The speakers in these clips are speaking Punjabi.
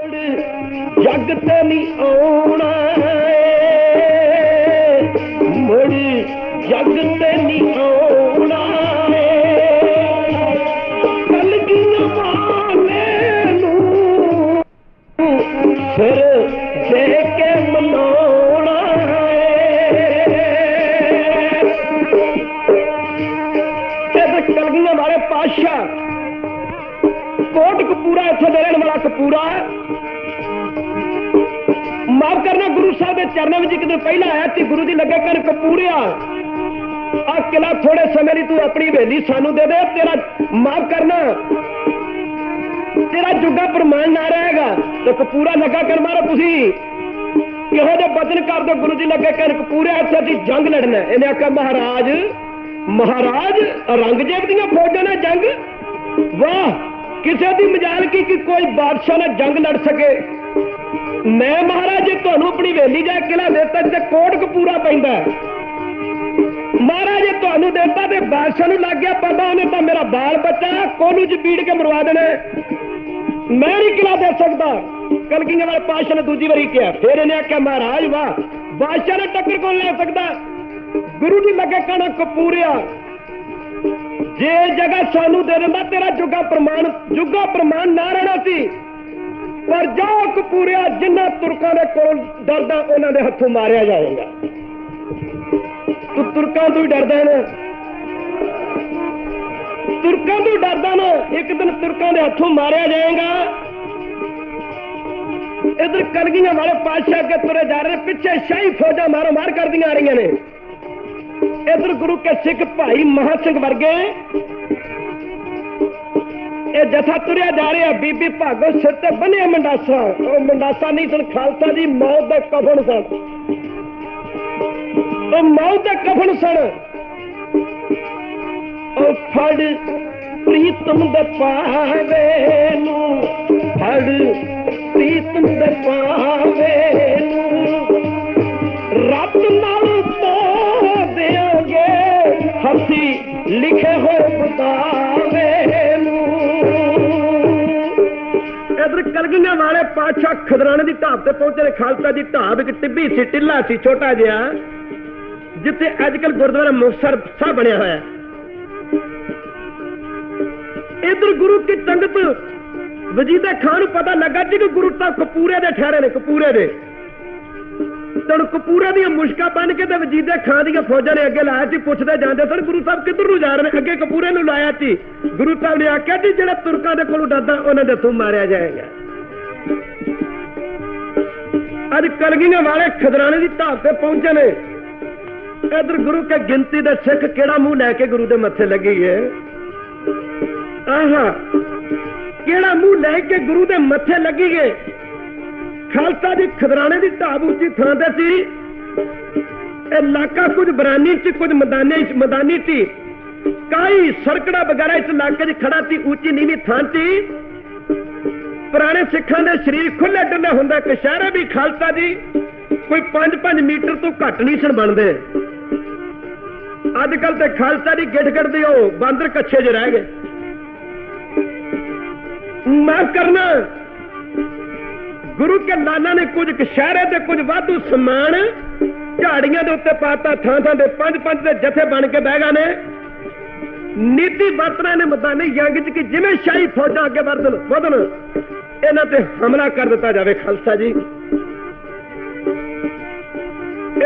ਮੁੜ ਜੱਗ ਤੇ ਨਹੀਂ ਆਉਣਾ ਏ। ਮੁੜ ਜੱਗ ਤੇ ਨਹੀਂ ਆਉਣਾ ਫਿਰ ਦੇ ਕੇ ਮਨਾਉਣਾ ਤੇ ਕਲਗੀਆਂ ਵਾਲੇ ਪਾਸ਼ਾ ਕੋਟ ਕਪੂਰਾ ਇੱਥੇ ਦੇ ਰਹਿਣ ਵਾਲਾ ਕਪੂਰਾ ਸਾਹਿਬ ਦੇ ਚਰਨਾਂ ਵਿੱਚ ਇੱਕ ਦਿਨ ਪਹਿਲਾਂ ਆਇਆ ਸੀ, ਗੁਰੂ ਜੀ ਲੱਗੇ ਕਰ ਕਪੂਰਿਆ, ਆ ਕਿਲਾ ਥੋੜੇ ਸਮੇਂ ਲਈ ਤੂੰ ਆਪਣੀ ਹਵੇਲੀ ਸਾਨੂੰ ਦੇ ਦੇ, ਤੇਰਾ ਮਾਫ ਕਰਨਾ। ਤੇਰਾ ਜੁਗਾ ਪ੍ਰਮਾਣ ਨਾ ਰਹੇਗਾ। ਤੇ ਕਪੂਰਾ ਲੱਗਾ ਕਰ ਮਾਰੋ ਤੁਸੀਂ ਕਿਹੋ ਜਿਹੇ ਬਚਨ ਕਰ ਦੋ ਗੁਰੂ ਜੀ ਲੱਗੇ ਕਰ ਕਪੂਰਿਆ, ਇੱਥੇ ਅਸੀਂ ਜੰਗ ਲੜਨਾ ਇਹਨੇ ਆਖਿਆ, ਮਹਾਰਾਜ ਮਹਾਰਾਜ ਔਰੰਗਜ਼ੇਬ ਦੀਆਂ ਫੌਜਾਂ ਨਾਲ ਜੰਗ? ਵਾਹ! ਕਿਸੇ ਦੀ ਮਜਾਲ ਕੀ ਕਿ ਕੋਈ ਬਾਦਸ਼ਾਹ ਨਾਲ ਜੰਗ ਲੜ ਸਕੇ? ਮੈਂ ਮਹਾਰਾਜ, ਜੇ ਤੁਹਾਨੂੰ ਆਪਣੀ ਵੇਲੀ ਜਾ ਕਿਲਾ ਦਿੱਤਾ ਤੇ ਕੋਟ ਕਪੂਰਾ ਪੈਂਦਾ ਮਹਾਰਾਜ, ਜੇ ਤੁਹਾਨੂੰ ਦਿੱਤਾ ਤੇ ਬਾਦਸ਼ਾਹ ਨੂੰ ਲੱਗ ਗਿਆ ਪਤਾ ਉਹਨੇ ਤਾਂ ਮੇਰਾ ਬਾਲ ਬੱਚਾ ਕੋਲੂ ਚ ਬੀੜ ਕੇ ਮਰਵਾ ਦੇਣਾ ਮੈਂ ਨਹੀਂ ਕਿਲਾ ਦੇ ਸਕਦਾ। ਕਲਗੀਆਂ ਵਾਲੇ ਪਾਸ਼ਾ ਨੇ ਦੂਜੀ ਵਾਰੀ ਕਿਹਾ, ਫੇਰ ਇਹਨੇ ਆਖਿਆ, ਮਹਾਰਾਜ, ਵਾਹ, ਬਾਦਸ਼ਾਹ ਨੇ ਟੱਕਰ ਕੌਣ ਲੈ ਸਕਦਾ? ਗੁਰੂ ਜੀ ਲੱਗੇ ਕਹਣਾ, ਕਪੂਰਿਆ, ਜੇ ਜਗ੍ਹਾ ਸਾਨੂੰ ਦੇ ਦਿੰਦਾ, ਤੇਰਾ ਜੁਗਾ ਪ੍ਰਮਾਣ ਜੁਗਾ ਪ੍ਰਮਾਣ ਨਾ ਰਹਿਣਾ ਸੀ। ਪਰ ਜਾਓ ਕਪੂਰਿਆ ਜਿੰਨਾ ਤੁਰਕਾਂ ਦੇ ਕੋਲ ਡਰਦਾ ਉਹਨਾਂ ਦੇ ਹੱਥੋਂ ਮਾਰਿਆ ਜਾਏਗਾ ਤੂੰ ਤੁਰਕਾਂ ਤੋਂ ਹੀ ਡਰਦਾ ਨਾ। ਤੁਰਕਾਂ ਤੋਂ ਡਰਦਾ ਨਾ ਇੱਕ ਦਿਨ ਤੁਰਕਾਂ ਦੇ ਹੱਥੋਂ ਮਾਰਿਆ ਜਾਏਗਾ। ਇਧਰ ਕਲਗੀਆਂ ਵਾਲੇ ਪਾਤਸ਼ਾਹ ਅੱਗੇ ਤੁਰੇ ਜਾ ਰਹੇ ਨੇ, ਪਿੱਛੇ ਸ਼ਾਹੀ ਫੌਜਾਂ ਮਾਰੋ ਮਾਰ ਕਰਦੀਆਂ ਆ ਰਹੀਆਂ ਨੇ। ਇਧਰ ਗੁਰੂ ਕੇ ਸਿੱਖ ਭਾਈ ਮਹਾ ਸਿੰਘ ਵਰਗੇ ਇਹ ਜਥਾ ਤੁਰਿਆ ਜਾ ਰਿਹਾ, ਬੀਬੀ ਭਾਗੋ ਸਿਰ ਤੇ ਬੰਨਿਆ ਮੰਡਾਸਾ। ਉਹ ਮੰਡਾਸਾ ਨਹੀਂ ਸਨ, ਖਾਲਸਾ ਦੀ ਮੌਤ ਦੇ ਕਫਨ ਸਨ। ਉਹ ਮੌਤ ਦੇ ਕਫਨ ਸਨ। ਉਹ ਫੜ ਪ੍ਰੀਤਮ ਦੇ ਪਾਵੇ ਨੂੰ, ਫੜ ਪ੍ਰੀਤਮ ਦੇ ਪਾਵੇ ਨੂੰ। ਰੱਬ ਨਾਲ ਤੋ ਦੇਾਂਗੇ ਹੱਥੀ ਲਿਖੇ ਹੋਏ ਬਤਾਵੇ ਇਧਰ ਵਾਲੇ ਪਾਤਸ਼ਾਹ ਖਦਰਾਣੇ ਦੀ ਢਾਬ ਤੇ ਪਹੁੰਚੇ ਨੇ, ਖਾਲਸਾ ਦੀ ਢਾਬ ਇੱਕ ਟਿੱਬੀ ਸੀ, ਟਿੱਲਾ ਸੀ, ਛੋਟਾ ਜਿਹਾ, ਜਿੱਥੇ ਅੱਜ ਕੱਲ ਗੁਰਦੁਆਰਾ ਮੁਕਤਸਰ ਸਾਹਿਬ ਬਣਿਆ ਹੋਇਆ ਹੈ। ਇਧਰ ਗੁਰੂ ਕੀ ਸੰਗਤ ਵਜੀਦਾ ਖਾਨ ਨੂੰ ਪਤਾ ਲੱਗਾ ਜੀ ਕਿ ਗੁਰੂ ਤਾਂ ਕਪੂਰੇ ਦੇ ਠਹਿਰੇ ਨੇ, ਕਪੂਰੇ ਦੇ। ਤਣ ਕਪੂਰੇ ਦੀਆਂ ਮੁਸ਼ਕਾਂ ਬਣ ਕੇ ਤੇ ਵਜੀਦੇ ਖਾਨ ਦੀਆਂ ਫੌਜਾਂ ਨੇ ਅੱਗੇ ਲਾਇਆ ਸੀ, ਪੁੱਛਦੇ ਜਾਂਦੇ ਸਨ, ਗੁਰੂ ਸਾਹਿਬ ਕਿੱਧਰ ਨੂੰ ਜਾ ਰਹੇ ਨੇ? ਅੱਗੇ ਕਪੂਰੇ ਨੂੰ ਲਾਇਆ ਸੀ। ਗੁਰੂ ਸਾਹਿਬ ਨੇ ਆਖਿਆ ਜੀ, ਜਿਹੜਾ ਤੁਰਕਾਂ ਦੇ ਕੋਲੋਂ ਡਰਦਾ, ਉਹਨਾਂ ਦੇ ਹੱਥੋਂ ਮਾਰਿਆ ਜਾਏਗਾ। ਅੱਜ ਕਲਗੀਆਂ ਵਾਲੇ ਖਦਰਾਣੇ ਦੀ ਢਾਬ ਤੇ ਪਹੁੰਚੇ ਨੇ। ਇਧਰ ਗੁਰੂ ਕੇ ਗਿਣਤੀ ਦੇ ਸਿੱਖ ਕਿਹੜਾ ਮੂੰਹ ਲੈ ਕੇ ਗੁਰੂ ਦੇ ਮੱਥੇ ਲੱਗੀ ਏ? ਆਹਾ, ਕਿਹੜਾ ਮੂੰਹ ਲੈ ਕੇ ਗੁਰੂ ਦੇ ਮੱਥੇ ਲੱਗੀ ਗਏ ਖਾਲਸਾ ਦੀ ਖਦਰਾਣੇ ਦੀ ਢਾਬ ਉੱਚੀ ਥਾਂ ਤੇ ਸੀ। ਇਹ ਇਲਾਕਾ ਕੁਝ ਬਰਾਨੀ ਚ, ਕੁਝ ਮੈਦਾਨੀ ਚ, ਮੈਦਾਨੀ ਸੀ। ਕਈ ਸਰਕੜਾ ਵਗੈਰਾ ਇਸ ਇਲਾਕੇ 'ਚ ਖੜਾ ਸੀ, ਉੱਚੀ ਨੀਵੀਂ ਥਾਂ ਸੀ ਪੁਰਾਣੇ ਸਿੱਖਾਂ ਦੇ ਸਰੀਰ ਖੁੱਲੇ ਡੁੱਲੇ ਹੁੰਦਾ ਕਸ਼ਹਿਰੇ ਵੀ ਖਾਲਸਾ ਦੀ ਕੋਈ 5-5 ਮੀਟਰ ਤੋਂ ਘੱਟ ਨਹੀਂ ਸਨ ਬਣਦੇ। ਅੱਜ ਕੱਲ ਤੇ ਖਾਲਸਾ ਦੀ ਗਿੱਠ ਗਿੱਠ ਉਹ ਬਾਂਦਰ ਕੱਛੇ 'ਚ ਰਹਿ ਗਏ। ਮਾਫ ਕਰਨਾ, ਗੁਰੂ ਕੇ ਲਾਲਾ ਨੇ ਕੁਝ ਕਸ਼ਹਿਰੇ ਤੇ ਕੁਝ ਵਾਧੂ ਸਮਾਨ ਝਾੜੀਆਂ ਦੇ ਉੱਤੇ ਪਾਤਾ ਥਾਂ ਥਾਂ ਦੇ ਪੰਜ ਪੰਜ ਦੇ ਜਥੇ ਬਣ ਕੇ ਬਹਿ ਗਏ ਨੇ। ਨੀਤੀ ਵਰਤਣਾ ਨੇ ਮੈਦਾਨੀ ਯੰਗ ਚ ਕਿ ਜਿਵੇਂ ਸ਼ਾਹੀ ਫੌਜਾਂ ਅੱਗੇ ਵਧਣ ਵਧਣ। ਇਹਨਾਂ ਤੇ ਹਮਲਾ ਕਰ ਦਿੱਤਾ ਜਾਵੇ, ਖਾਲਸਾ ਜੀ।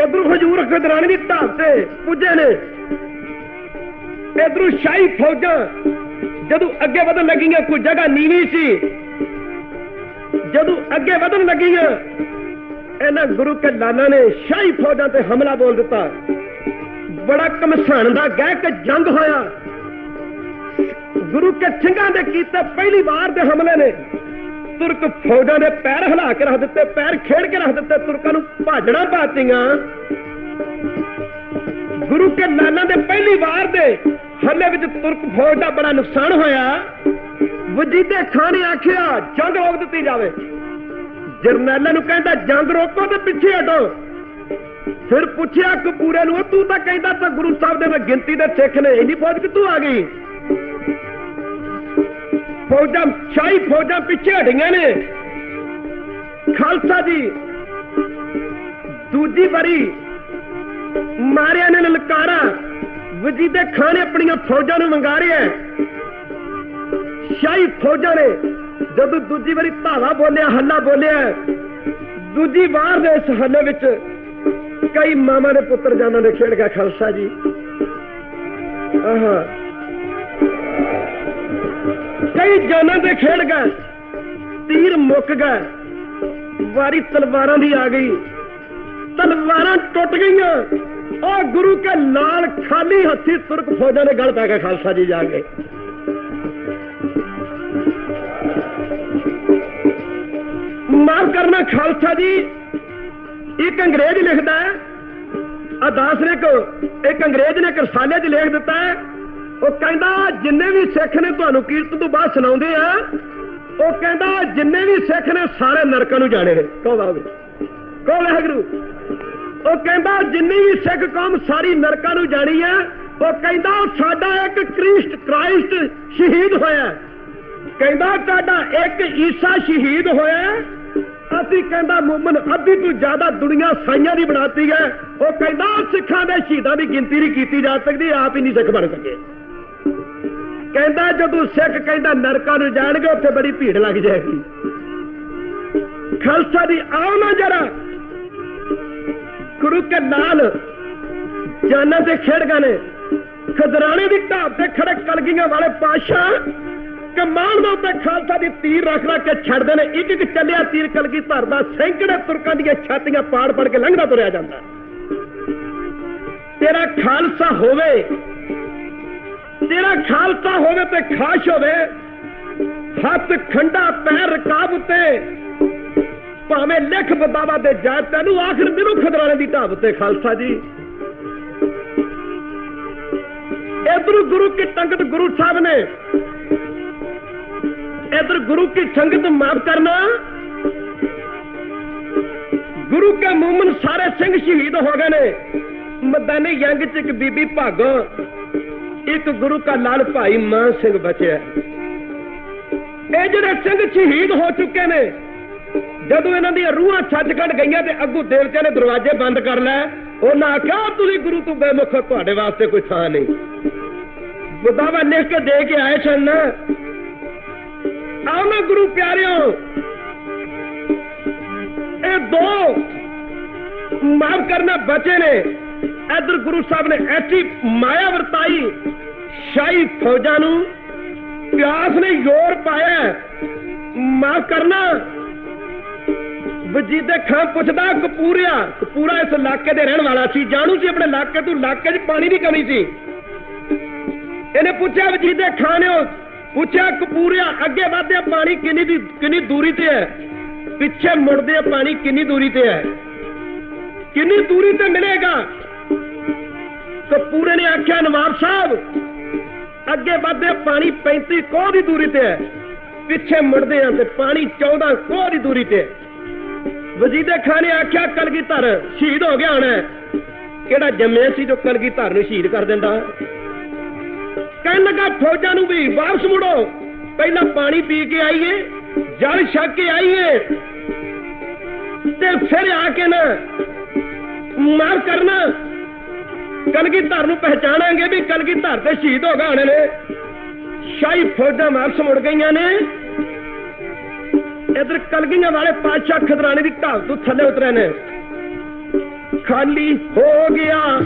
ਇਧਰੋਂ ਹਜੂਰ ਖਦਰਾਣੀ ਦੀ ਢਾਬ ਤੇ ਪੁੱਜੇ ਨੇ। ਇਧਰੋਂ ਸ਼ਾਹੀ ਫੌਜਾਂ ਜਦੋਂ ਅੱਗੇ ਵਧਣ ਲੱਗੀਆਂ, ਕੋਈ ਜਗ੍ਹਾ ਨੀਵੀਂ ਸੀ। ਜਦੋਂ ਅੱਗੇ ਵਧਣ ਲੱਗੀਆਂ, ਇਹਨਾਂ ਗੁਰੂ ਕੇ ਲਾਲਾ ਨੇ ਸ਼ਾਹੀ ਫੌਜਾਂ ਤੇ ਹਮਲਾ ਬੋਲ ਦਿੱਤਾ। ਬੜਾ ਕਮਸਾਨ ਦਾ ਗਹਿ ਕੇ ਜੰਗ ਹੋਇਆ। ਗੁਰੂ ਕੇ ਸਿੰਘਾਂ ਦੇ ਕੀਤੇ ਪਹਿਲੀ ਵਾਰ ਦੇ ਹਮਲੇ ਨੇ। ਤੁਰਕ ਫੌਜਾਂ ਦੇ ਪੈਰ ਹਿਲਾ ਕੇ ਰੱਖ ਦਿੱਤੇ, ਪੈਰ ਖੇੜ ਕੇ ਰੱਖ ਦਿੱਤੇ ਤੁਰਕਾਂ ਨੂੰ ਭਾਜਣਾ ਪਾਤੀਆਂ। ਗੁਰੂ ਕੇ ਲਾਲਾ ਦੇ ਪਹਿਲੀ ਵਾਰ ਦੇ ਹਮਲੇ ਵਿੱਚ ਤੁਰਕ ਫੌਜ ਦਾ ਬੜਾ ਨੁਕਸਾਨ ਹੋਇਆ। ਵਜੀਦੇ ਖਾਨ ਨੇ ਆਖਿਆ, ਜੰਗ ਰੋਕ ਦਿੱਤੀ ਜਾਵੇ। ਜਰਨੈਲਾਂ ਨੂੰ ਕਹਿੰਦਾ, ਜੰਗ ਰੋਕੋ ਤੇ ਪਿੱਛੇ ਹਟੋ। ਫਿਰ ਪੁੱਛਿਆ ਕਪੂਰੇ ਨੂੰ ਤੂੰ ਤਾਂ ਕਹਿੰਦਾ ਤਾਂ ਗੁਰੂ ਸਾਹਿਬ ਦੇ ਮੈਂ ਗਿਣਤੀ ਦੇ ਸਿੱਖ ਨੇ, ਇੰਨੀ ਫੌਜ ਕਿੱਥੋਂ ਆ ਗਈ? ਫੌਜਾਂ, ਸ਼ਾਹੀ ਫੌਜਾਂ ਪਿੱਛੇ ਹਟੀਆਂ ਨੇ। ਖਾਲਸਾ ਜੀ, ਦੂਜੀ ਵਾਰੀ ਮਾਰਿਆ ਨੇ ਲਲਕਾਰਾ ਵਜੀਦੇ ਖਾਨ ਨੇ ਆਪਣੀਆਂ ਫੌਜਾਂ ਨੂੰ ਮੰਗਾਰਿਆ ਸ਼ਾਹੀ ਫੌਜਾਂ ਨੇ ਜਦੋਂ ਦੂਜੀ ਵਾਰੀ ਧਾਵਾ ਬੋਲਿਆ, ਹੱਲਾ ਬੋਲਿਆ, ਦੂਜੀ ਵਾਰ ਦੇ ਇਸ ਹੱਲੇ ਵਿੱਚ ਕਈ ਮਾਮਾ ਦੇ ਪੁੱਤਰ ਜਾਨਾਂ ਦੇ ਖੇਡ ਗਿਆ ਖਾਲਸਾ ਜੀ। ਆਹਾ। ਕਈ ਜਾਨਾਂ ਦੇ ਖੇਡ ਗਏ ਤੀਰ ਮੁੱਕ ਗਏ ਵਾਰੀ ਤਲਵਾਰਾਂ ਦੀ ਆ ਗਈ ਤਲਵਾਰਾਂ ਟੁੱਟ ਗਈਆਂ ਉਹ ਗੁਰੂ ਕੇ ਲਾਲ ਖਾਲੀ ਹੱਥੀ ਤੁਰਕ ਫੌਜਾਂ ਦੇ ਗਲ ਪੈ ਗਿਆ ਖਾਲਸਾ ਜੀ ਜਾ ਕੇ ਮਾਫ ਕਰਨਾ ਖਾਲਸਾ ਜੀ ਇੱਕ ਅੰਗਰੇਜ਼ ਲਿਖਦਾ ਹੈ ਅਦਾਸ ਨੇ ਕੋ ਇੱਕ ਅੰਗਰੇਜ਼ ਨੇ ਕਰਸਾਲੇ 'ਚ ਲਿਖ ਦਿੱਤਾ ਹੈ ਉਹ ਕਹਿੰਦਾ, ਜਿੰਨੇ ਵੀ ਸਿੱਖ ਨੇ ਤੁਹਾਨੂੰ ਕੀਰਤਨ ਤੋਂ ਬਾਅਦ ਸੁਣਾਉਂਦੇ ਆ, ਉਹ ਕਹਿੰਦਾ, ਜਿੰਨੇ ਵੀ ਸਿੱਖ ਨੇ ਸਾਰੇ ਨਰਕਾਂ ਨੂੰ ਜਾਣੇ ਨੇ। ਕਹੋ ਬਾਬੇ ਕਹੋ ਵਾਹਿਗੁਰੂ। ਉਹ ਕਹਿੰਦਾ, ਜਿੰਨੀ ਵੀ ਸਿੱਖ ਕੌਮ ਸਾਰੀ ਨਰਕਾਂ ਨੂੰ ਜਾਣੀ ਹੈ ਉਹ ਕਹਿੰਦਾ, ਸਾਡਾ ਇੱਕ ਕ੍ਰਿਸਟ ਕ੍ਰਾਈਸਟ ਸ਼ਹੀਦ ਹੋਇਆ। ਕਹਿੰਦਾ ਤੁਹਾਡਾ ਇੱਕ ਈਸਾ ਸ਼ਹੀਦ ਹੋਇਆ। ਅਸੀਂ ਕਹਿੰਦਾ, ਮੁਮਨ ਅੱਧੀ ਤੋਂ ਜ਼ਿਆਦਾ ਦੁਨੀਆ ਸਾਈਆਂ ਦੀ ਬਣਾਤੀ ਹੈ। ਉਹ ਕਹਿੰਦਾ, ਸਿੱਖਾਂ ਦੇ ਸ਼ਹੀਦਾਂ ਦੀ ਗਿਣਤੀ ਨਹੀਂ ਕੀਤੀ ਜਾ ਸਕਦੀ, ਆਪ ਹੀ ਨਹੀਂ ਸਿੱਖ ਬਣ ਸਕੇ। ਕਹਿੰਦਾ ਜਦੋਂ ਸਿੱਖ ਕਹਿੰਦਾ ਨਰਕਾਂ ਨੂੰ ਜਾਣਗੇ, ਉੱਥੇ ਬੜੀ ਭੀੜ ਲੱਗ ਜਾਏਗੀ। ਖਾਲਸਾ ਦੀ ਆਓ ਨਾ ਜਰਾ। ਗੁਰੂ ਕੇ ਨਾਲ ਜਾਨਾਂ ਦੇ ਖੇਡਗਾ ਨੇ ਖਦਰਾਣੇ ਦੀ ਢਾਬ ਤੇ ਖੜੇ ਕਲਗੀਆਂ ਵਾਲੇ ਪਾਸ਼ਾ ਕਮਾਨ ਦੇ ਉੱਤੇ ਖਾਲਸਾ ਦੀ ਤੀਰ ਰੱਖ ਰੱਖ ਕੇ ਛੱਡਦੇ ਨੇ। ਇੱਕ ਇੱਕ ਚੱਲਿਆ ਤੀਰ ਕਲਗੀ ਧਰਦਾ, ਸੈਂਕੜੇ ਤੁਰਕਾਂ ਦੀਆਂ ਛਾਤੀਆਂ ਪਾੜ ਪੜ ਕੇ ਲੰਘਦਾ ਤੁਰਿਆ ਜਾਂਦਾ। ਤੇਰਾ ਖਾਲਸਾ ਹੋਵੇ ਜਿਹੜਾ ਖਾਲਸਾ ਹੋਵੇ ਤੇ ਖਾਸ਼ ਹੋਵੇ। ਹੱਥ ਖੰਡਾ ਪੈਰ ਰਕਾਬ ਉੱਤੇ। ਭਾਵੇਂ ਲਿਖ ਬਦਾਵਾ ਦੇ ਜਾ ਤੈਨੂੰ ਆਖਰ ਦਿਨੋਂ ਖਦਰਾਣੇ ਦੀ ਢਾਬ ਤੇ ਖਾਲਸਾ ਜੀ। ਇਧਰ ਗੁਰੂ ਕੀ ਤੰਗਤ ਗੁਰੂ ਸਾਹਿਬ ਨੇ। ਇਧਰ ਗੁਰੂ ਕੀ ਸੰਗਤ ਮਾਫ ਕਰਨਾ। ਗੁਰੂ ਕੇ ਮੂਮਨ ਸਾਰੇ ਸਿੰਘ ਸ਼ਹੀਦ ਹੋ ਗਏ ਨੇ। ਮੈਦਾਨੇ ਯੰਗ ਚ ਇੱਕ ਬੀਬੀ ਭਾਗੋ। ਇੱਕ ਗੁਰੂ ਕਾ ਲਾਲ ਭਾਈ ਮਾਨ ਸਿੰਘ ਬਚਿਆ। ਇਹ ਜਿਹੜੇ ਸਿੰਘ ਸ਼ਹੀਦ ਹੋ ਚੁੱਕੇ ਨੇ, ਜਦੋਂ ਇਹਨਾਂ ਦੀਆਂ ਰੂਹਾਂ ਛੱਜ ਛੱਡ ਗਈਆਂ ਤੇ ਅੱਗੂ ਦੇਵਤਿਆਂ ਨੇ ਦਰਵਾਜ਼ੇ ਬੰਦ ਕਰ ਲੈ ਉਹਨਾਂ ਆਖਿਆ ਤੁਸੀਂ ਗੁਰੂ ਤੋਂ ਬੇਮੁਖ, ਤੁਹਾਡੇ ਵਾਸਤੇ ਕੋਈ ਥਾਂ ਨਹੀਂ। ਬਦਾਵਾ ਲਿਖ ਕੇ ਦੇ ਕੇ ਆਏ ਸਨ। ਆਓ ਨਾ ਗੁਰੂ ਪਿਆਰਿਓ, ਇਹ ਦੋ ਮਾਫ ਕਰਨਾ ਬਚੇ ਨੇ। ਇਧਰ ਗੁਰੂ ਸਾਹਿਬ ਨੇ ਐਸੀ ਮਾਇਆ ਵਰਤਾਈ, ਸ਼ਾਹੀ ਫੌਜਾਂ ਨੂੰ ਪਿਆਸ ਨੇ ਜ਼ੋਰ ਪਾਇਆ। ਮਾਫ ਕਰਨਾ। ਵਜੀਦੇ ਖਾਂ ਪੁੱਛਦਾ, ਕਪੂਰਿਆ, ਕਪੂਰਾ ਇਸ ਇਲਾਕੇ ਦੇ ਰਹਿਣ ਵਾਲਾ ਸੀ, ਜਾਣੂ ਸੀ ਆਪਣੇ ਇਲਾਕੇ ਤੋਂ, ਇਲਾਕੇ 'ਚ ਪਾਣੀ ਦੀ ਕਮੀ ਸੀ। ਇਹਨੇ ਪੁੱਛਿਆ, ਵਜੀਦੇ ਖਾਂ ਨੇ ਪੁੱਛਿਆ, ਕਪੂਰਿਆ, ਅੱਗੇ ਵਧਿਆ ਪਾਣੀ ਕਿੰਨੀ ਦੀ, ਕਿੰਨੀ ਦੂਰੀ ਤੇ ਹੈ? ਪਿੱਛੇ ਮੁੜਦੇ ਪਾਣੀ ਕਿੰਨੀ ਦੂਰੀ ਤੇ ਹੈ? ਕਿੰਨੀ ਦੂਰੀ ਤੇ ਮਿਲੇਗਾ? ਪੂਰੇ ਨੇ ਆਖਿਆ, ਨਵਾਬ ਸਾਹਿਬ, ਅੱਗੇ ਵੱਧਦੇ ਪਾਣੀ 35 ਕੋਹ ਦੀ ਦੂਰੀ ਤੇ ਹੈ। ਪਿੱਛੇ ਮੁੜਦੇ ਆ ਤੇ ਪਾਣੀ 14 ਕੋਹ ਦੀ ਦੂਰੀ ਤੇ ਹੈ। ਵਜ਼ੀਦੇ ਖਾਨ ਨੇ ਆਖਿਆ ਕਲਗੀਧਰ ਸ਼ਹੀਦ ਹੋ ਗਿਆ ਹੁਣ ਕਿਹੜਾ ਜੰਮਿਆ ਸੀ ਜੋ ਕਲਗੀਧਰ ਨੂੰ ਸ਼ਹੀਦ ਕਰ ਦਿੰਦਾ? ਕਹਿਣ ਲੱਗਾ ਫੌਜਾਂ ਨੂੰ ਵੀ ਵਾਪਸ ਮੁੜੋ। ਪਹਿਲਾਂ ਪਾਣੀ ਪੀ ਕੇ ਆਈਏ, ਜਲ ਛਕ ਕੇ ਆਈਏ। ਤੇ ਫਿਰ ਆ ਕੇ ਨਾ ਮਾਰ ਕਰਨਾ। ਕਲਗੀ ਧਰ ਨੂੰ ਪਹਿਚਾਣਾਂਗੇ ਵੀ ਕਲਗੀ ਧਰ ਤੇ ਸ਼ਹੀਦ ਹੋ ਗਏ ਨੇ। ਸ਼ਾਹੀ ਫੌਜਾਂ ਵਾਪਸ ਮੁੜ ਗਈਆਂ ਨੇ। ਇਧਰ ਕਲਗੀਆਂ ਵਾਲੇ ਪਾਤਸ਼ਾਹ ਖਦਰਾਣੇ ਦੀ ਢਾਲ ਤੋਂ ਥੱਲੇ ਉਤਰੇ ਨੇ। ਖਾਲੀ ਹੋ ਗਿਆ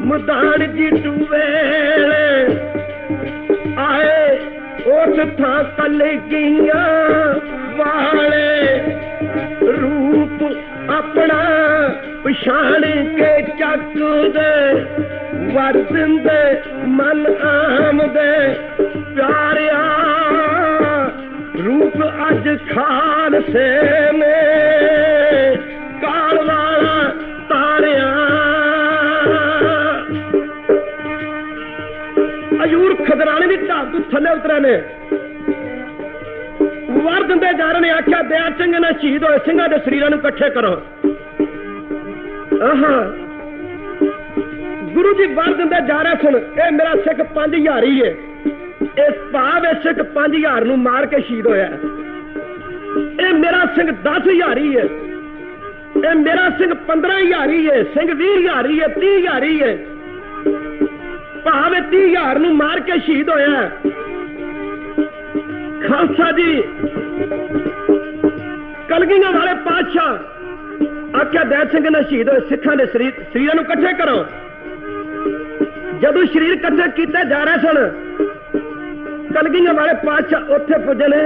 ਮਦਾਨ ਜੀ ਟੂਵੇਲੇ ਆਏ ਉਸ ਥਾਂ ਕਲਗੀਆਂ ਵਾਲੇ। ਰੂਪ ਆਪਣਾ ਪਛਾਣ ਕੇ ਚੱਕਦੇ ਵਰਤੰਦੇ ਮਨ ਆਮਦੇ, ਪਿਆਰਿਆ, ਰੂਪ ਅੱਜ ਖਾਲਸੇ ਨੇ ਕਾਲ ਵਾਲਾ ਤਾਰਿਆ। ਅਯੂਰ ਖਦਰਾਣੇ ਦੀ ਢਾਬ ਤੋਂ ਥੱਲੇ ਉਤਰੇ ਨੇ। ਵਰ ਦਿੰਦੇ ਜਾ ਰਹੇ ਨੇ, ਆਖਿਆ, ਦਿਆ ਚੰਗੇ ਨਾਲ ਸ਼ਹੀਦ ਹੋਏ, ਸਿੰਘਾਂ ਦੇ ਸਰੀਰਾਂ ਨੂੰ ਇਕੱਠੇ ਕਰੋ। ਆਹਾ। ਗੁਰੂ ਜੀ, ਵਰ ਦਿੰਦੇ ਜਾ ਰਹੇ ਸੁਣ। ਇਹ ਮੇਰਾ ਸਿੱਖ 5000 ਹੀ ਹੈ ਇਸ ਭਾਵ ਇਹ ਸਿੱਖ 5000 ਨੂੰ ਮਾਰ ਕੇ ਸ਼ਹੀਦ ਹੋਇਆ ਇਹ ਮੇਰਾ ਸਿੰਘ 10000 ਹੈ ਇਹ ਮੇਰਾ ਸਿੰਘ 15000 ਹੈ ਸਿੰਘ 20000 ਹੈ 30000 ਹੈ ਭਾਵੇਂ 30000 ਨੂੰ ਮਾਰ ਕੇ ਸ਼ਹੀਦ ਹੋਇਆ ਖਾਲਸਾ ਜੀ, ਕਲਗੀਆਂ ਵਾਲੇ ਪਾਤਸ਼ਾਹ ਆਖਿਆ ਦੈਤ ਸਿੰਘ ਨੇ ਸ਼ਹੀਦ ਹੋਏ ਸਿੱਖਾਂ ਦੇ ਸਰੀਰ ਸਰੀਰਾਂ ਨੂੰ ਇਕੱਠੇ ਕਰੋ। ਜਦੋਂ ਸਰੀਰ ਇਕੱਠੇ ਕੀਤੇ ਜਾ ਰਹੇ ਸਨ, ਕਲਗੀਆਂ ਵਾਲੇ ਪਾਤਸ਼ਾਹ ਉੱਥੇ ਪੁੱਜੇ ਨੇ।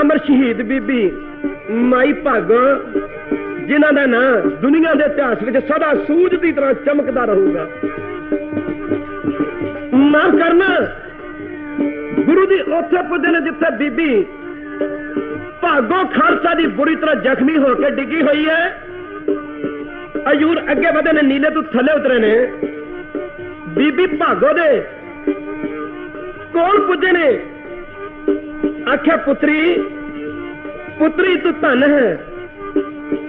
ਅਮਰ ਸ਼ਹੀਦ ਬੀਬੀ ਮਾਈ ਭਾਗੋ ਜਿਨ੍ਹਾਂ ਦਾ ਨਾਂ ਦੁਨੀਆ ਦੇ ਇਤਿਹਾਸ ਵਿੱਚ ਸਦਾ ਸੂਝ ਦੀ ਤਰ੍ਹਾਂ ਚਮਕਦਾ ਰਹੂਗਾ। ਮਾਫ ਕਰਨਾ ਗੁਰੂ ਦੀ ਉੱਥੇ ਪੁੱਜੇ ਨੇ ਜਿੱਥੇ ਬੀਬੀ ਭਾਗੋ ਖਾਲਸਾ ਦੀ ਬੁਰੀ ਤਰ੍ਹਾਂ ਜ਼ਖਮੀ ਹੋ ਕੇ ਡਿੱਗੀ ਹੋਈ ਹੈ। ਅਯੂਰ ਅੱਗੇ ਵਧੇ ਨੇ, ਨੀਲੇ ਤੋਂ ਥੱਲੇ ਉਤਰੇ ਨੇ। ਬੀਬੀ ਭਾਗੋ ਦੇ ਕੋਲ ਪੁੱਜੇ ਨੇ। ਆਖਿਆ, ਪੁੱਤਰੀ ਪੁੱਤਰੀ, ਤੂੰ ਧਨ ਹੈ।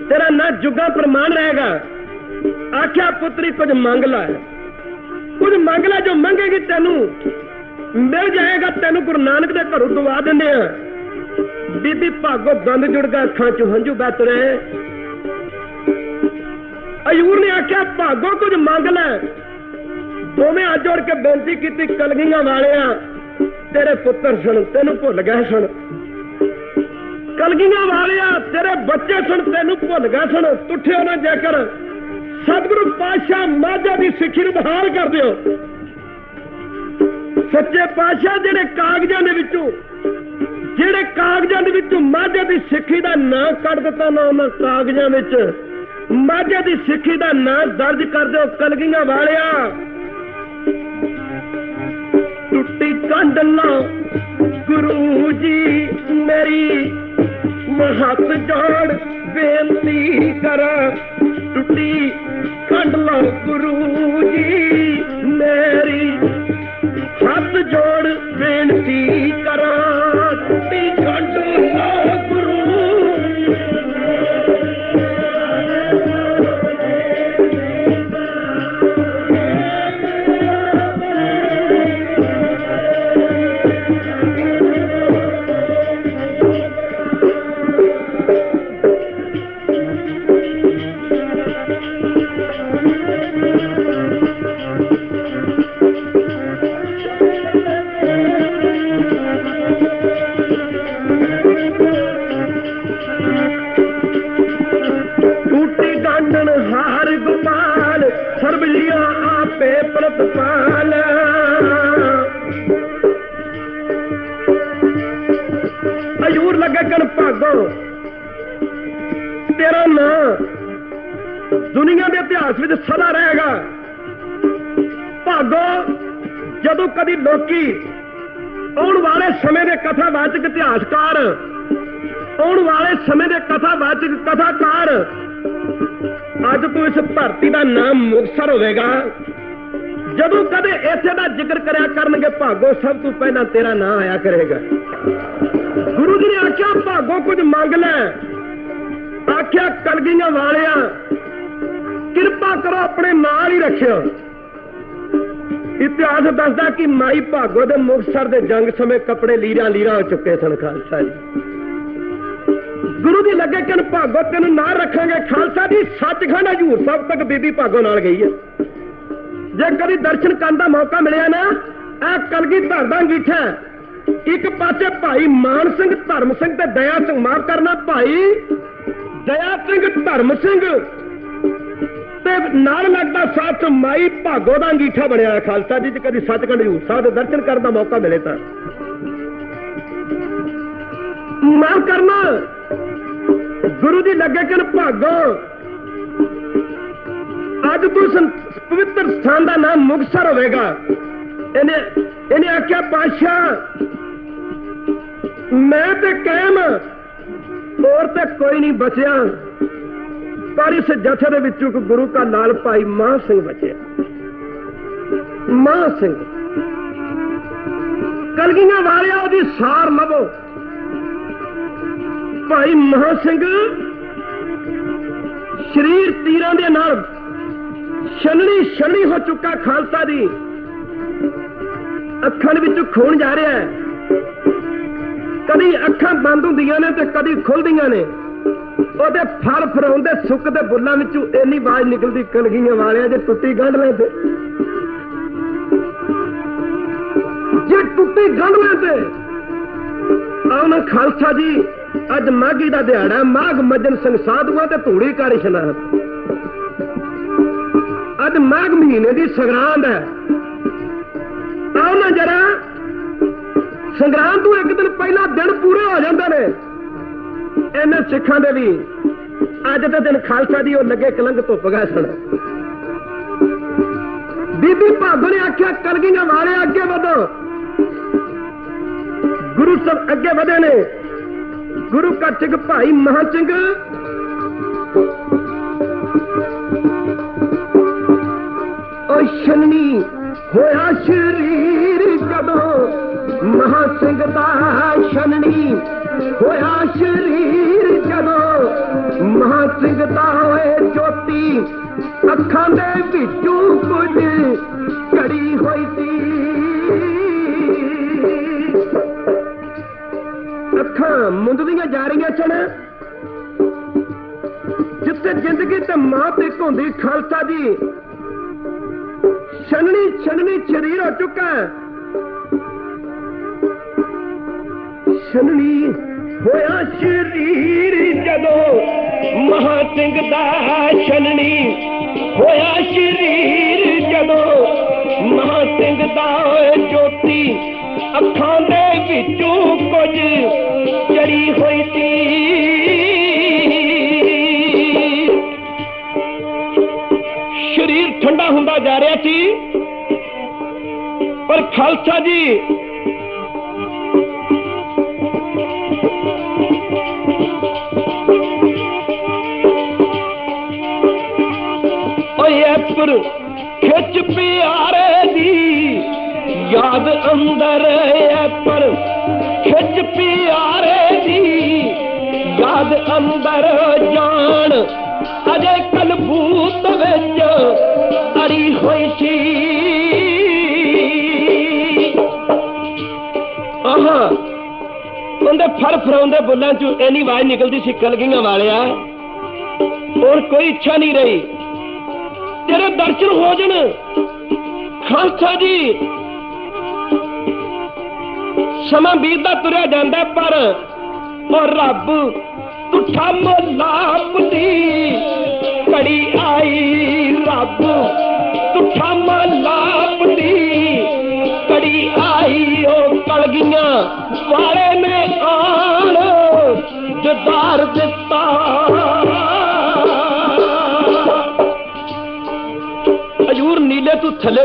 ਤੇਰਾ ਨਾਂ ਜੁਗਾ ਪ੍ਰਮਾਣ ਰਹੇਗਾ। ਆਖਿਆ, ਪੁੱਤਰੀ, ਕੁਝ ਮੰਗ ਲੈ। ਕੁਝ ਮੰਗ ਲੈ, ਜੋ ਮੰਗੇਗੀ ਤੈਨੂੰ। ਮਿਲ ਜਾਏਗਾ, ਤੈਨੂੰ ਗੁਰੂ ਨਾਨਕ ਦੇ ਘਰੋਂ ਦਵਾ ਦਿੰਦੇ ਆ ਬੀਬੀ ਭਾਗੋ ਦੰਦ ਜੁੜ ਗਿਆ ਅੱਖਾਂ ਚ ਹੰਝੂ ਬਹਿ ਤੁਰੇ। ਅਯੂਰ ਨੇ ਆਖਿਆ, ਭਾਗੋ, ਕੁਝ ਮੰਗ ਲੈ। ਦੋਵੇਂ ਹੱਥ ਜੋੜ ਕੇ ਬੇਨਤੀ ਕੀਤੀ, ਕਲਗੀਆਂ ਵਾਲਿਆਂ, ਤੇਰੇ ਪੁੱਤਰ ਸਣ ਤੈਨੂੰ ਭੁੱਲ ਗਏ ਸਣ ਕਲਗੀਆਂ ਵਾਲਿਆਂ, ਤੇਰੇ ਬੱਚੇ ਸਣ ਤੈਨੂੰ ਭੁੱਲ ਗਏ ਸਣ ਤੁੱਠਿਓ ਨਾ ਜੇਕਰ ਸਤਿਗੁਰੂ ਪਾਤਸ਼ਾਹ ਮਾਝਾ ਦੀ ਸਿੱਖੀ ਨੂੰ ਬਹਾਲ ਕਰ ਦਿਓ। ਸੱਚੇ ਪਾਤਸ਼ਾਹ ਜਿਹੜੇ ਕਾਗਜ਼ਾਂ ਦੇ ਵਿੱਚੋਂ ਜਿਹੜੇ ਕਾਗਜ਼ਾਂ ਦੇ ਵਿੱਚੋਂ ਮਾਝੇ ਦੀ ਸਿੱਖੀ ਦਾ ਨਾਂ ਕੱਢ ਦਿੱਤਾ ਨਾ ਉਹਨਾਂ ਕਾਗਜ਼ਾਂ ਵਿੱਚ, ਮਾਝੇ ਦੀ ਸਿੱਖੀ ਦਾ ਨਾਂ ਦਰਜ ਕਰ ਦਿਓ ਕਲਗੀਆਂ ਵਾਲਿਆ। ਟੁੱਟੀ ਕੰਡ ਲਾ, ਗੁਰੂ ਜੀ ਮੇਰੀ, ਮਹੱਤ ਜਾਣ ਬੇਨਤੀ ਕਰਾਂ। ਟੁੱਟੀ ਕੰਡ ਲਾ, ਗੁਰੂ ਜੀ ਮੇਰੀ ਹੱਥ ਜੋੜ ਬੇਨਤੀ ਕਰਾਂ ਟੁੱਟੀ ਕੰਡ ਲਾ ਨਾਮ ਮੁਕਸਰ ਹੋਵੇਗਾ। ਜਦੋਂ ਕਦੇ ਇੱਥੇ ਦਾ ਜ਼ਿਕਰ ਕਰਿਆ ਕਰਨਗੇ, ਭਾਗੋ, ਸਭ ਤੋਂ ਪਹਿਲਾਂ ਤੇਰਾ ਨਾਮ ਆਇਆ ਕਰੇਗਾ। ਗੁਰੂ ਜੀ ਨੇ ਆਖਿਆ, ਭਾਗੋ, ਕੁਝ ਮੰਗ ਲੈ। ਆਖਿਆ, ਕਲਗੀਆਂ ਵਾਲਿਆ, ਕਿਰਪਾ ਕਰੋ ਆਪਣੇ ਨਾਲ ਹੀ ਰੱਖਿਓ। ਇਤਿਹਾਸ ਦੱਸਦਾ ਕਿ ਮਾਈ ਭਾਗੋ ਦੇ ਮੁਕਸਰ ਦੇ ਜੰਗ ਸਮੇਂ ਕੱਪੜੇ ਲੀਰਾ ਲੀਰਾ ਹੋ ਚੁੱਕੇ ਸਨ, ਖਾਲਸਾ ਜੀ। ਗੁਰੂ ਦੀ ਲੱਗੇ ਕਿ ਭਾਗੋ, ਤੈਨੂੰ ਨਾਲ ਰੱਖਾਂਗੇ। ਖਾਲਸਾ ਦੀ ਸੱਚਖੰਡ ਹਜੂਰ ਸਾਹਿਬ ਤੱਕ ਬੀਬੀ ਭਾਗੋ ਨਾਲ ਗਈ ਹੈ। ਜੇ ਕਦੀ ਦਰਸ਼ਨ ਕਰਨ ਦਾ ਮੌਕਾ ਮਿਲਿਆ ਨਾ ਇਹ ਕਲਗੀ ਧਰਦਾ ਅੰਗੀਠਾ ਇੱਕ ਪਾਸੇ ਭਾਈ ਮਾਨ ਸਿੰਘ, ਧਰਮ ਸਿੰਘ ਤੇ ਦਇਆ ਸਿੰਘ। ਮਾਫ ਕਰਨਾ ਭਾਈ, ਦਇਆ ਸਿੰਘ, ਧਰਮ ਸਿੰਘ। ਤੇ ਨਾਲ ਲੱਗਦਾ ਸੱਚ ਮਾਈ ਭਾਗੋ ਦਾ ਅੰਗੀਠਾ ਬਣਿਆ ਹੈ ਖਾਲਸਾ ਜੀ, ਜੇ ਕਦੀ ਸੱਚਖੰਡ ਹਜੂਰ ਸਾਹਿਬ ਦੇ ਦਰਸ਼ਨ ਕਰਨ ਦਾ ਮੌਕਾ ਮਿਲੇ ਤਾਂ। ਮਾਫ ਕਰਨਾ। ਗੁਰੂ ਜੀ ਲੱਗੇ ਕਿ ਭਾਗੋ। ਅੱਜ ਤੋਂ ਪਵਿੱਤਰ ਸਥਾਨ ਦਾ ਨਾਮ ਮੁਕਸਰ ਹੋਵੇਗਾ। ਇਹਨੇ ਇਹਨੇ ਆਖਿਆ ਪਾਸ਼ਾ ਮੈਂ ਤੇ ਕਾਇਮ ਹੋਰ ਤੇ ਕੋਈ ਨਹੀਂ ਬਚਿਆ। ਪਰ ਇਸ ਜਥੇ ਦੇ ਵਿੱਚੋਂ ਇੱਕ ਗੁਰੂ ਕਾ ਨਾਲ ਭਾਈ ਮਾਹ ਸਿੰਘ ਬਚਿਆ। ਮਾਹ ਸਿੰਘ। ਕਲਗੀਆਂ ਵਾਲਿਆ, ਉਹਦੀ ਸਾਰ ਲਵੋ। ਭਾਈ ਮਹਾ ਸਿੰਘ। ਸਰੀਰ ਤੀਰਾਂ ਦੇ ਨਾਲ ਛਲਣੀ ਛਲਣੀ ਹੋ ਚੁੱਕਾ ਖਾਲਸਾ ਦੀ। ਅੱਖਾਂ ਦੇ ਵਿੱਚੋਂ ਖੂਨ ਜਾ ਰਿਹਾ ਹੈ। ਕਦੀ ਅੱਖਾਂ ਬੰਦ ਹੁੰਦੀਆਂ ਨੇ ਤੇ ਕਦੀ ਖੁੱਲਦੀਆਂ ਨੇ। ਉਹਦੇ ਫਲ ਫਰਾਉਂਦੇ ਸੁੱਕ ਦੇ ਬੁੱਲਾਂ ਵਿੱਚੋਂ ਇੰਨੀ ਆਵਾਜ਼ ਨਿਕਲਦੀ, ਕਲਗੀਆਂ ਵਾਲਿਆਂ ਜੇ ਟੁੱਟੀ ਗੰਢ ਲੈ ਤੇ ਜੇ ਟੁੱਟੀ ਗੰਢ ਲੈ ਤੇ ਆਉਣਾ ਖਾਲਸਾ ਜੀ ਅੱਜ ਮਾਘੀ ਦਾ ਦਿਹਾੜਾ ਹੈ, ਮਾਘ ਮੱਜਨ ਸਿੰਘ ਸਾਧੂਆਂ ਤੇ ਧੂੜੀ ਕਰ ਇਸ਼ਨਾਨ ਅੱਜ ਮਾਘ ਮਹੀਨੇ ਦੀ ਸੰਗਰਾਂਦ ਹੈ। ਆਓ ਨਾ ਜਰਾ ਸੰਗਰਾਂਦ ਤੋਂ ਇੱਕ ਦਿਨ ਪਹਿਲਾਂ ਦਿਨ ਪੂਰੇ ਹੋ ਜਾਂਦੇ ਨੇ। ਇਹਨਾਂ ਸਿੱਖਾਂ ਦੇ ਵੀ ਅੱਜ ਦੇ ਦਿਨ ਖਾਲਸਾ ਦੀ ਉਹ ਲੱਗੇ ਕਲੰਗ ਧੁੱਪ ਗਏ ਸਨ ਬੀਬੀ ਭਾਗੋ ਨੇ ਆਖਿਆ ਕਲਗੀਆਂ ਵਾਲੇ ਅੱਗੇ ਵਧੋ। ਗੁਰੂ ਸਾਹਿਬ ਅੱਗੇ ਵਧੇ ਨੇ। ਗੁਰੂ ਕਾ ਸਿੰਘ ਭਾਈ ਮਹਾਂ ਸਿੰਘ ਓ ਛੰਨੀ, ਹੋਇਆ ਸ਼ਰੀਰ ਜਦੋਂ ਮਹਾਂ ਸਿੰਘ ਦਾ ਸ਼ਨਨੀ ਹੋਇਆ ਸ਼ਰੀਰ ਜਦੋਂ ਮਹਾਂ ਸਿੰਘ ਦਾ ਹੋਏ ਜੋਤੀ, ਅੱਖਾਂ ਦੇ ਵਿੱਚੋਂ ਕੁਝ ਕੜੀ ਹੋਈ ਸੀ। ਅੱਖਾਂ ਮੁੰਦਦੀਆਂ ਜਾ ਰਹੀਆਂ ਸਨ ਜਿੱਥੇ ਜ਼ਿੰਦਗੀ ਤੇ ਮੌਤ ਇੱਕ ਹੁੰਦੀ ਖਾਲਸਾ ਜੀ ਛਣਨੀ ਛਣਨੀ ਸ਼ਰੀਰ ਹੋ ਚੁੱਕਾ ਹੈ ਛਣਨੀ ਹੋਇਆ ਸ਼ਰੀਰ ਜਦੋਂ ਮਹਾ ਸਿੰਘ ਦਾ ਛਣਨੀ ਹੋਇਆ ਸ਼ਰੀਰ ਜਦੋਂ ਮਹਾ ਸਿੰਘ ਦਾ ਓਏ ਜੋਤੀ ਅੱਖਾਂ ਦੇ ਵਿੱਚੋਂ ਕੁਝ ਖਾਲਸਾ ਜੀ। ਓਏ ਐਪਰ ਖਿੱਚ ਪਿਆਰੇ ਦੀ। ਯਾਦ ਅੰਦਰ ਐਪਰ ਖਿੱਚ ਪਿਆਰੇ ਦੀ। ਯਾਦ ਅੰਦਰ ਜਾਣ ਉਹਦੇ ਫਰ ਫਰਾਉਂਦੇ ਬੁੱਲਾਂ ਚੋਂ ਇੰਨੀ ਆਵਾਜ਼ ਨਿਕਲਦੀ ਸੀ ਕਲਗੀਆਂ ਵਾਲਿਆ। ਹੋਰ ਕੋਈ ਇੱਛਾ ਨਹੀਂ ਰਹੀ। ਤੇਰੇ ਦਰਸ਼ਨ ਹੋ ਜਣ। ਖਾਲਸਾ ਜੀ। ਸਮਾਂ ਬੀਤਦਾ ਤੁਰਿਆ ਜਾਂਦਾ ਪਰ ਉਹ ਰੱਬ ਤੁਠਾ ਮਲਾਪ ਦੀ ਘੜੀ ਆਈ ਰੱਬ ਤੁਠਾ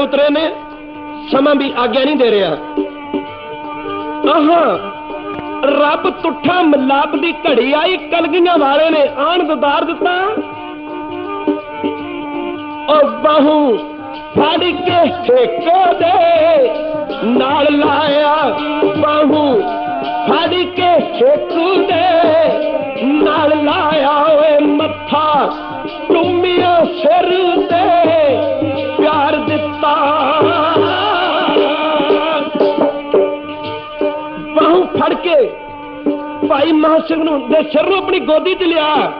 ਉਤਰੇ ਨੇ ਸਮਾਂ ਵੀ ਆਗਿਆ ਨਹੀਂ ਦੇ ਰਿਹਾ। ਆਹਾਂ, ਰੱਬ ਤੁੱਠਾ ਮਲਾਪ ਦੀ ਘੜੀ ਆਈ, ਕਲਗੀਆਂ ਵਾਲੇ ਨੇ ਆਣ ਦਦਾਰ ਦਿੱਤਾ। ਉਹ ਬਾਹੂ ਫੜ ਕੇ ਠੇਕੋ ਦੇ ਨਾਲ ਲਾਇਆ। ਬਾਹੂ ਫੜ ਕੇ ਠੇਕੋ ਦੇ ਨਾਲ ਲਾਇਆ। ਭਾਈ ਮਹਾਂ ਸਿੰਘ ਨੂੰ ਦੇ ਸਿਰ ਨੂੰ ਆਪਣੀ ਗੋਦੀ 'ਚ ਲਿਆ।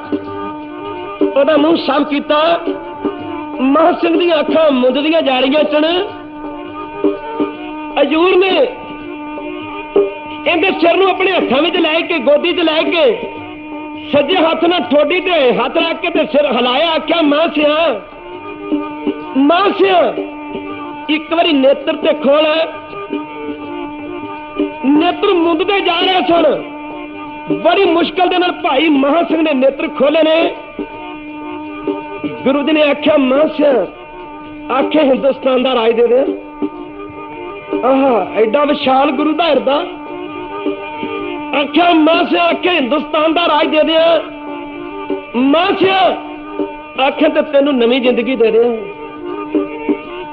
ਉਹਦਾ ਮੂੰਹ ਸਾਫ਼ ਕੀਤਾ। ਮਹਾਂ ਸਿੰਘ ਦੀਆਂ ਅੱਖਾਂ ਮੁੰਦਦੀਆਂ ਜਾ ਰਹੀਆਂ ਸਨ। ਅਜੂਰ ਨੇ ਇਹਦੇ ਸਿਰ ਨੂੰ ਆਪਣੇ ਹੱਥਾਂ ਵਿੱਚ ਲੈ ਕੇ, ਗੋਦੀ 'ਚ ਲੈ ਕੇ ਸੱਜੇ ਹੱਥ ਨਾਲ ਠੋਡੀ ਤੇ ਹੱਥ ਰੱਖ ਕੇ ਤੇ ਸਿਰ ਹਿਲਾਇਆ, ਆਖਿਆ, ਮਾਂ ਸਿਆ ਮਾਂ ਸਿਆ, ਇੱਕ ਵਾਰੀ ਨੇਤਰ ਤੇ ਖੋਲ। ਨੇਤਰ ਮੁੰਦਦੇ ਜਾ ਰਹੇ ਸਨ। ਬੜੀ ਮੁਸ਼ਕਲ ਦੇ ਨਾਲ ਭਾਈ ਮਹਾਂ ਸਿੰਘ ਨੇ ਨੇਤਰ ਖੋਲੇ ਨੇ। ਗੁਰੂ ਜੀ ਨੇ ਆਖਿਆ ਮਾਂ ਸਿਆ, ਆਖੇ ਹਿੰਦੁਸਤਾਨ ਦਾ ਰਾਜ ਦੇ ਦੇ। ਆਹ, ਐਡਾ ਵਿਸ਼ਾਲ ਗੁਰੂ ਦਾ ਹਿਰਦਾ। ਆਖਿਆ ਮਾਂ ਸਿਆ, ਆਖੇ ਹਿੰਦੁਸਤਾਨ ਦਾ ਰਾਜ ਦੇ ਦਿਆਂ ਮਾਂ ਸਿਆ, ਆਖੇ ਤੇ ਤੈਨੂੰ ਨਵੀਂ ਜ਼ਿੰਦਗੀ ਦੇ ਦਿਆਂ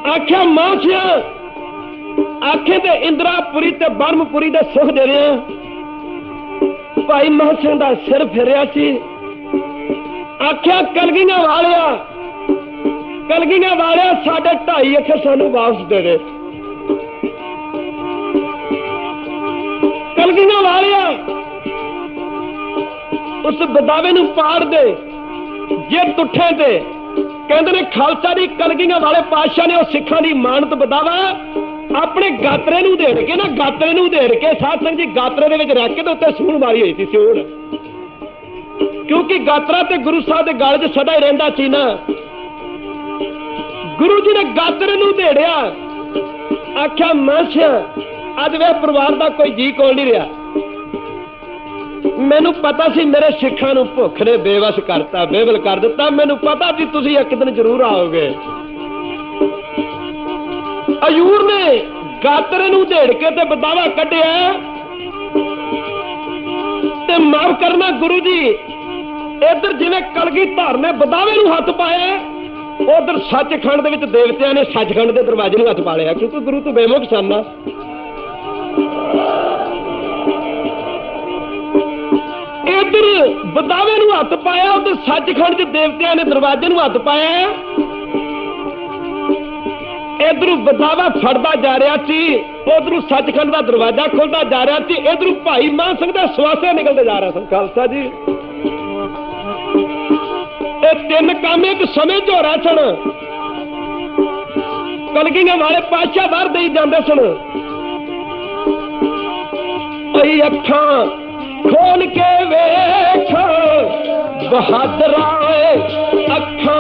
ਆਖਿਆ ਮਾਂ ਸਿਆ, ਆਖੇ ਤੇ ਇੰਦਰਾਪੁਰੀ ਤੇ ਬਰਮਪੁਰੀ ਦੇ ਸੁਖ ਦੇ ਰਿਹਾ ਭਾਈ ਮਹਾਂ ਸਿੰਘ ਦਾ ਸਿਰ ਫਿਰਿਆ ਸੀ। ਆਖਿਆ, ਕਲਗੀਆਂ ਵਾਲਿਆ ਕਲਗੀਆਂ ਵਾਲਿਆ, ਸਾਡੇ ਢਾਈ ਅੱਖਰ ਸਾਨੂੰ ਵਾਪਸ ਦੇ ਦੇ। ਕਲਗੀਆਂ ਵਾਲਿਆ, ਉਸ ਬਦਾਵੇ ਨੂੰ ਪਾੜ ਦੇ, ਜੇ ਟੁੱਠੇ ਤੇ। ਕਹਿੰਦੇ ਨੇ, ਖਾਲਸਾ ਦੀ ਕਲਗੀਆਂ ਵਾਲੇ ਪਾਤਸ਼ਾਹ ਨੇ ਉਹ ਸਿੱਖਾਂ ਦੀ ਮਾਨਤ ਬਦਾਵਾ ਆਪਣੇ ਗਾਤਰੇ ਨੂੰ ਦੇੜ ਕੇ ਨਾ, ਗਾਤਰੇ ਨੂੰ ਦੇੜ ਕੇ ਸਾਧ ਸੰਗਤ ਜੀ ਗਾਤਰੇ ਦੇ ਵਿੱਚ ਰੱਖ ਕੇ ਤੇ ਉੱਤੇ ਸੂਣ ਮਾਰੀ ਹੋਈ ਸੀ ਸਿਉਣ ਕਿਉਂਕਿ ਗਾਤਰਾ ਤੇ ਗੁਰੂ ਸਾਹਿਬ ਦੇ ਗਲ 'ਚ ਸਦਾ ਹੀ ਰਹਿੰਦਾ ਸੀ ਨਾ। ਗੁਰੂ ਜੀ ਨੇ ਗਾਤਰੇ ਨੂੰ ਦੇੜਿਆ। ਆਖਿਆ, ਮਾਸ਼ਾ, ਅੱਜ ਵੇ ਪਰਿਵਾਰ ਦਾ ਕੋਈ ਜੀ ਕੋਲ ਨਹੀਂ ਰਿਹਾ। ਮੈਨੂੰ ਪਤਾ ਸੀ ਮੇਰੇ ਸਿੱਖਾਂ ਨੂੰ ਭੁੱਖ ਨੇ ਬੇਵਸ ਕਰਤਾ, ਬੇਵਲ ਕਰ ਦਿੱਤਾ। ਮੈਨੂੰ ਪਤਾ ਸੀ ਤੁਸੀਂ ਇੱਕ ਦਿਨ ਜ਼ਰੂਰ ਆਓਗੇ। ਅਯੂਰ ਨੇ ਗਾਤਰੇ ਨੂੰ ਢੇੜ ਕੇ ਤੇ ਬਦਾਵਾ ਕੱਢਿਆ। ਤੇ ਮਾਫ ਕਰਨਾ ਗੁਰੂ ਜੀ, ਇਧਰ ਜਿਵੇਂ ਕਲਗੀ ਧਾਰ ਨੇ ਬਦਾਵੇ ਨੂੰ ਹੱਥ ਪਾਇਆ, ਉਧਰ ਸੱਚਖੰਡ ਦੇ ਵਿੱਚ ਦੇਵਤਿਆਂ ਨੇ ਸੱਚਖੰਡ ਦੇ ਦਰਵਾਜ਼ੇ ਨੂੰ ਹੱਥ ਪਾ ਲਿਆ, ਕਿਉਂਕਿ ਗੁਰੂ ਤੋਂ ਬੇਮੁਖ ਸਨ ਨਾ। ਇਧਰ ਬਦਾਵੇ ਨੂੰ ਹੱਥ ਪਾਇਆ, ਉਧਰ ਸੱਚਖੰਡ ਦੇ ਦੇਵਤਿਆਂ ਨੇ ਦਰਵਾਜ਼ੇ ਨੂੰ ਹੱਥ ਪਾਇਆ। ਇਧਰੋਂ ਬਦਾਵਾ ਫੜਦਾ ਜਾ ਰਿਹਾ ਸੀ, ਉਧਰੋਂ ਸੱਚਖੰਡ ਦਾ ਦਰਵਾਜ਼ਾ ਖੁੱਲਦਾ ਜਾ ਰਿਹਾ ਸੀ, ਇਧਰੋਂ ਭਾਈ ਮਾਨ ਸਿੰਘ ਦਾ ਸਵਾਸੇ ਨਿਕਲਦੇ ਜਾ ਰਿਹਾ ਸਨ। ਖਾਲਸਾ ਜੀ। ਇਹ ਤਿੰਨ ਕੰਮ ਇੱਕ ਸਮੇਂ ਚ ਹੋ ਰਿਹਾ ਸਨ। ਕਲਗੀਆਂ ਵਾਲੇ ਪਾਤਸ਼ਾਹ ਬਾਹਰ ਦੇਈ ਜਾਂਦੇ ਸਨ। ਓਏ ਅੱਖਾਂ ਖੋਲ ਕੇ ਵੇਖ ਬਹਾਦਰਾ ਅੱਖਾਂ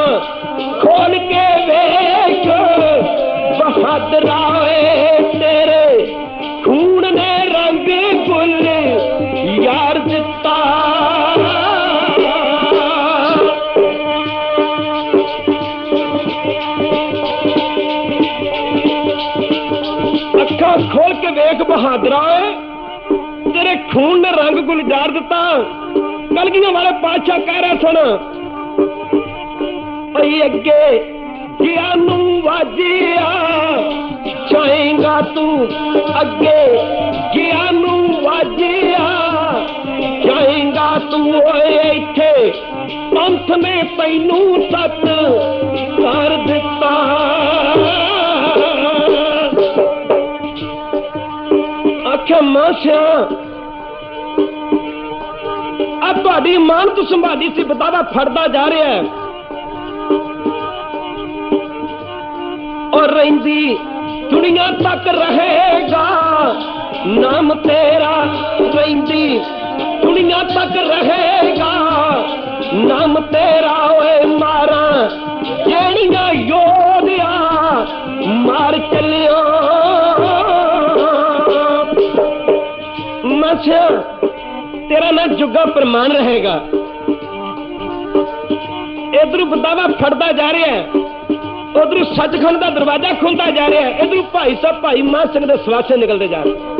ਬਹਾਦਰਾ ਓਏ ਤੇਰੇ ਖੂਨ ਨੇ ਰੰਗ ਗੁੱਲ ਯਾਰ ਦਿੱਤਾ ਅੱਖਾਂ ਖੋਲ ਕੇ ਵੇਖ ਬਹਾਦਰਾ ਓਏ ਤੇਰੇ ਖੂਨ ਨੇ ਰੰਗ ਗੁਲਜ਼ਾਰ ਦਿੱਤਾ ਕਲਗੀਆਂ ਵਾਲੇ ਪਾਤਸ਼ਾਹ ਕਹਿ ਰਹੇ ਸੁਣ ਓਏ ਅੱਗੇ ਗਿਆ ਤੂੰ ਅੱਗੇ ਗਿਆ ਨੂੰ ਵਾਜਿਆ। ਚਾਹੇਗਾ ਤੂੰ ਓਏ ਇੱਥੇ, ਪੰਥ ਨੇ ਤੈਨੂੰ ਸੱਤ ਕਰ ਦਿੱਤਾ। ਆਖਿਆ ਮਾਸ਼ਾ ਆ ਤੁਹਾਡੀ ਮਾਨਤ ਸੰਭਾਲੀ ਸੀ ਬਤਾਵਾ ਫੜਦਾ ਜਾ ਰਿਹਾ। ਹੈ ਔਰ ਰਹਿੰਦੀ ਦੁਨੀਆ ਤੱਕ ਰਹੇਗਾ ਨਾਮ ਤੇਰਾ ਰਹਿੰਦੀ ਦੁਨੀਆ ਤੱਕ ਰਹੇਗਾ ਨਾਮ ਤੇਰਾ ਓਏ ਮਾਰਾਂ ਜਿਹੜੀਆਂ ਯੋਧਿਆ ਮਾਰ ਚੱਲਿਓ ਮਛਿਆ ਤੇਰਾ ਨਾ ਜੁਗਾ ਪ੍ਰਮਾਨ ਰਹੇਗਾ ਇਧਰੋਂ ਬਦਾਵਾ ਫੜਦਾ ਜਾ ਰਿਹਾ ਹੈ ਉਧਰੋਂ ਸੱਚਖੰਡ ਦਾ ਦਰਵਾਜ਼ਾ ਖੁੱਲਦਾ ਜਾ ਰਿਹਾ ਹੈ। ਇਧਰੋਂ ਭਾਈ ਸਾਹਿਬ, ਭਾਈ ਮਾਨ ਸਿੰਘ ਦੇ ਸਵਾਸੇ ਨਿਕਲਦੇ ਜਾ ਰਹੇ